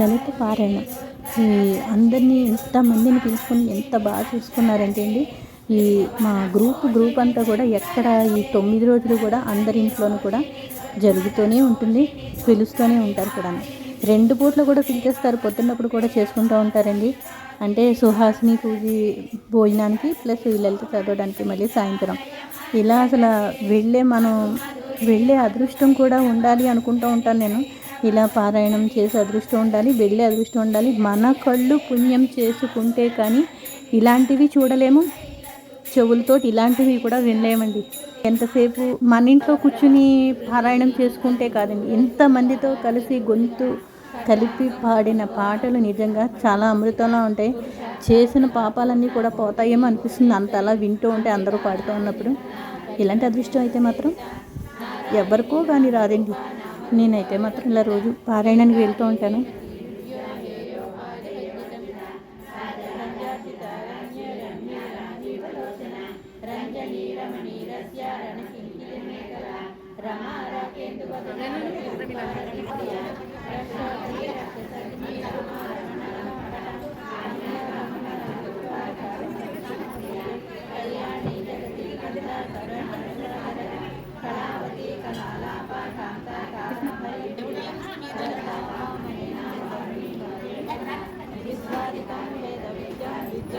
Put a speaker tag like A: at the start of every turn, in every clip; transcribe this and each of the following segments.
A: లలిత పారాయణ ఈ అందరినీ ఇంతమందిని పిలుచుకొని ఎంత బాగా చూసుకున్నారంటే అండి ఈ మా గ్రూప్ గ్రూప్ అంతా కూడా ఎక్కడ ఈ తొమ్మిది రోజులు కూడా అందరి ఇంట్లోనూ కూడా జరుగుతూనే ఉంటుంది పిలుస్తూనే ఉంటారు కూడా రెండు పూట్లు కూడా పిలిచేస్తారు పొద్దున్నప్పుడు కూడా చేసుకుంటూ ఉంటారండి. అంటే సుహాసిని పూజ భోజనానికి ప్లస్ లలిత చదవడానికి మళ్ళీ సాయంత్రం. ఇలా అసలు వెళ్ళే మనం వెళ్ళే అదృష్టం కూడా ఉండాలి అనుకుంటూ ఉంటాను నేను. ఇలా పారాయణం చేసే అదృష్టం ఉండాలి వెళ్ళే అదృష్టం ఉండాలి. మన కళ్ళు పుణ్యం చేసుకుంటే కానీ ఇలాంటివి చూడలేము. చెవులతోటి ఇలాంటివి కూడా వినలేమండి. ఎంతసేపు మన ఇంట్లో కూర్చుని పారాయణం చేసుకుంటే కాదండి ఎంతమందితో కలిసి గొంతు కలిపి పాడిన పాటలు నిజంగా చాలా అమృతంలా ఉంటాయి. చేసిన పాపాలన్నీ కూడా పోతాయేమో అనిపిస్తుంది. అంత అలా వింటూ ఉంటే అందరూ పాడుతూ ఉన్నప్పుడు. ఇలాంటి అదృష్టం అయితే మాత్రం ఎవరికో కానీ రాదండి. నేనైతే మాత్రం ఇలా రోజు పారాయణానికి వెళ్తూ ఉంటాను.
B: కళావతి కళాలాపాఠ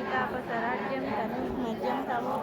B: पीता पसरा जम तनु मजम तमो